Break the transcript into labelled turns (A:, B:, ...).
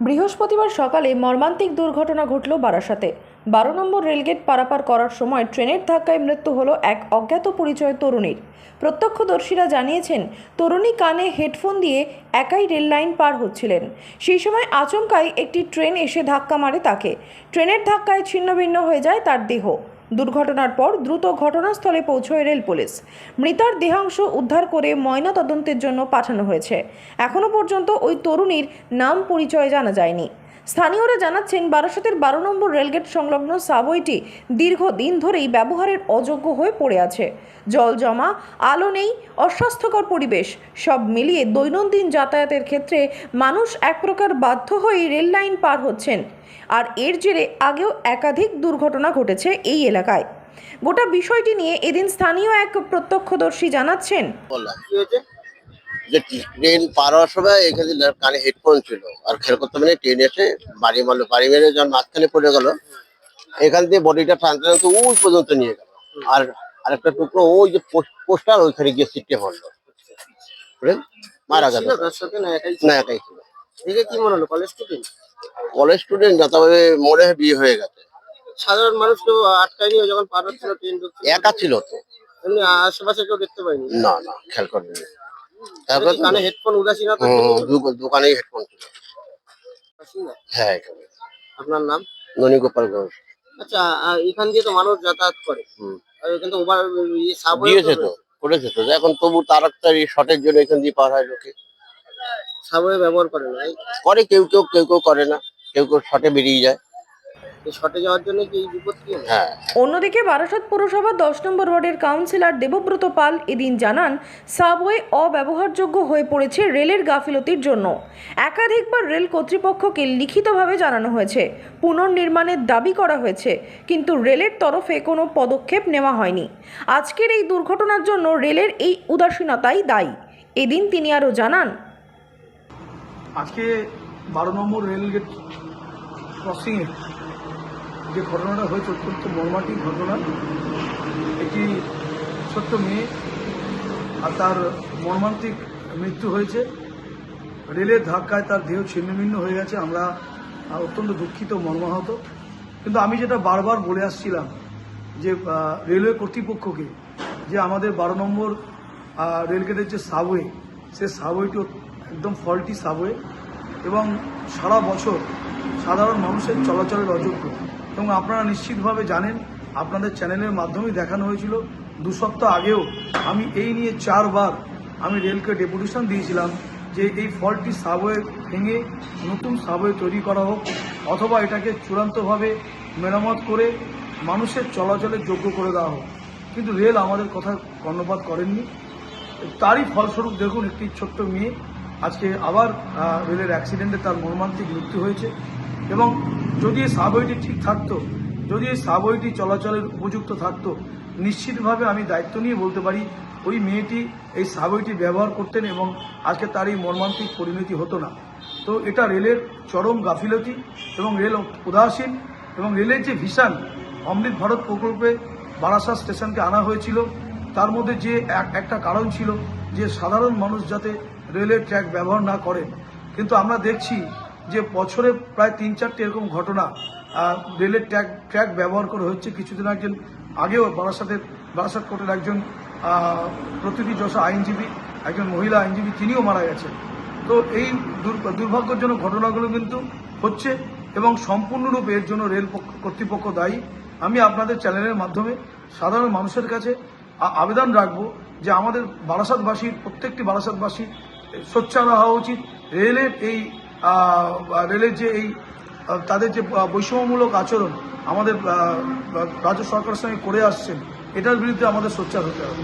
A: বৃহস্পতিবার সকালে মর্মান্তিক দুর্ঘটনা ঘটল বারাসাতে। বারো নম্বর রেলগেট পারাপার করার সময় ট্রেনের ধাক্কায় মৃত্যু হলো এক অজ্ঞাত পরিচয় তরুণীর। প্রত্যক্ষদর্শীরা জানিয়েছেন, তরুণী কানে হেডফোন দিয়ে একাই রেল লাইন পার হচ্ছিলেন। সেই সময় আচমকাই একটি ট্রেন এসে ধাক্কা মারে তাকে। ট্রেনের ধাক্কায় ছিন্নভিন্ন হয়ে যায় তার দেহ। দুর্ঘটনার পর দ্রুত ঘটনাস্থলে পৌঁছয় রেল পুলিশ। মৃতার দেহাংশ উদ্ধার করে ময়না তদন্তের জন্য পাঠানো হয়েছে। এখনও পর্যন্ত ওই তরুণীর নাম পরিচয় জানা যায়নি। স্থানীয়রা জানাচ্ছেন, বারাসতের বারো নম্বর রেলগেট সংলগ্ন সাবওয়েটি দীর্ঘদিন ধরেই ব্যবহারের অযোগ্য হয়ে পড়ে আছে। জল জমা, আলো নেই, অস্বাস্থ্যকর পরিবেশ, সব মিলিয়ে দৈনন্দিন যাতায়াতের ক্ষেত্রে মানুষ এক প্রকার বাধ্য হয়েই রেল লাইন পার হচ্ছেন। আর এর জেরে আগেও একাধিক দুর্ঘটনা ঘটেছে এই এলাকায়। গোটা বিষয়টি নিয়ে এদিন স্থানীয় এক প্রত্যক্ষদর্শী জানাচ্ছেন।
B: যে ট্রেন পার হওয়ার সময় এখানে কানে হেডফোন ছিল। আর খেয়াল করতে মানে ট্রেন এসে বাড়ি মারলো বাড়ি মেরে যখন মাঝখানে পড়ে গেল এখান দিয়ে বডিটা টানতে টানতে ওই পর্যন্ত নিয়ে গেল। আর আরেকটা টুকরো ওই যে পোস্টার ওইখানে গিয়ে সিটে পড়ল। মারা গেল।
C: না একাই
B: না একাই ছিল।
C: দেখে কি মনে হলো কলেজ স্টুডেন্ট
B: কলেজ স্টুডেন্ট না তবে মনে হয় বিয়ে হয়ে গেছে।
C: সাধারণ মানুষ কেউ আটকায়নি ও যখন পার হচ্ছিল ট্রেন
B: একা ছিল তো।
C: আশেপাশে কেউ দেখতে পাইনি
B: না না খেয়াল করেনি
C: তারপরে
B: তারপরে
C: কানে হেডফোন উদাসীনতা
B: দোকানেই হেডফোন ছিল। হ্যাঁ
C: আপনার নাম?
B: ননী গোপাল ঘোষ
C: আচ্ছা এখান দিয়ে তো মানুষ যাতায়াত করে। আর এখান তো ওভার ইয়ে সাবওয়ে
B: দিয়েছে তো করেছে তো। এখন তবু তাড়াতাড়ি শর্টের জন্য এখান দিয়ে পার হয় লোকে।
C: সাবওয়ে ব্যবহার করে না
B: করে কেউ কেউ কেউ কেউ করে না। কেউ কেউ শর্টে বেরিয়ে যায়।
C: শর্টে যাওয়ার জন্য কি এই বিপত্তি
B: হ্যাঁ।
A: অন্যদিকে বারাসত পুরসভা দশ নম্বর ওয়ার্ডের কাউন্সিলর দেবব্রত পাল এদিন জানান সাবওয়ে অব্যবহারযোগ্য হয়ে পড়েছে রেলের গাফিলতির জন্য। একাধিকবার রেল কর্তৃপক্ষকে লিখিতভাবে জানানো হয়েছে পুনর্নির্মাণের দাবি করা হয়েছে কিন্তু রেলের তরফে কোনো পদক্ষেপ নেওয়া হয়নি। আজকের এই দুর্ঘটনার জন্য রেলের এই উদাসীনতাই দায়ী। এদিন তিনি আরও জানান
D: আজকে বারো নম্বর রেলগেট ক্রসিংয়ে যে ঘটনাটা হয়েছে অত্যন্ত মর্মান্তিক ঘটনা, একটি ছোট্ট মেয়ে আর তার মর্মান্তিক মৃত্যু হয়েছে। রেলের ধাক্কায় তার দেহ ছিন্নভিন্ন হয়ে গেছে। আমরা অত্যন্ত দুঃখিত, মর্মাহত। কিন্তু আমি যেটা বারবার বলে আসছিলাম যে রেলওয়ে কর্তৃপক্ষকে যে আমাদের বারো নম্বর রেলগেটের যে সাবওয়ে সে সাবওয়েটি একদম ফল্টি সাবওয়ে এবং সারা বছর সাধারণ মানুষের চলাচলের অযোগ্য। এবং আপনারা নিশ্চিতভাবে জানেন, আপনাদের চ্যানেলের মাধ্যমেই দেখানো হয়েছিল। দু সপ্তাহ আগেও আমি এই নিয়ে চারবার আমি রেলকে ডেপুটেশন দিয়েছিলাম যে এই ফলটি সাবওয়ে ভেঙে নতুন সাবওয়ে তৈরি করা হোক অথবা এটাকে চূড়ান্তভাবে মেরামত করে মানুষের চলাচলের যোগ্য করে দেওয়া হোক। কিন্তু রেল আমাদের কথা কর্ণপাত করেননি। তারই ফলস্বরূপ দেখুন, একটি ছোট্ট মেয়ে আজকে আবার রেলের অ্যাক্সিডেন্টে তার মর্মান্তিক মৃত্যু হয়েছে এবং যদি এই সাবওয়েটি ঠিক থাকতো, যদি এই সাবওয়েটি চলাচলের উপযুক্ত থাকতো, নিশ্চিতভাবে আমি দায়িত্ব নিয়ে বলতে পারি, ওই মেয়েটি এই সাবওয়েটি ব্যবহার করতেন এবং আজকে তার এই মর্মান্তিক পরিণতি হতো না। তো এটা রেলের চরম গাফিলতি এবং রেল উদাসীন এবং রেলের যে ভিশন, অমৃত ভারত প্রকল্পে বারাসাত স্টেশনকে আনা হয়েছিল, তার মধ্যে যে এক, একটা কারণ ছিল যে সাধারণ মানুষ যাতে রেলের ট্র্যাক ব্যবহার না করেন। কিন্তু আমরা দেখছি যে বছরে প্রায় তিন চারটে এরকম ঘটনা রেলের ট্র্যাক ট্র্যাক ব্যবহার করে হচ্ছে কিছুদিন একজন আগেও বারাসাতের, বারাসাত কোর্টের একজন প্রতিটি যশা আইনজীবী, একজন মহিলা আইনজীবী, তিনিও মারা গেছেন। তো এই দুর- দুর্ভাগ্যজনক ঘটনাগুলো কিন্তু হচ্ছে এবং সম্পূর্ণরূপে এর জন্য রেল কর্তৃপক্ষ দায়ী। আমি আপনাদের চ্যানেলের মাধ্যমে সাধারণ মানুষের কাছে আবেদন রাখব যে আমাদের বারাসাতবাসীর, প্রত্যেকটি বারাসাতবাসী সোচ্চার হওয়া উচিত। রেলের এই রেলের যে এই তাদের যে বৈষম্যমূলক আচরণ আমাদের রাজ্য সরকারের সঙ্গে করে আসছেন, এটার বিরুদ্ধে আমাদের সোচ্চার হতে হবে।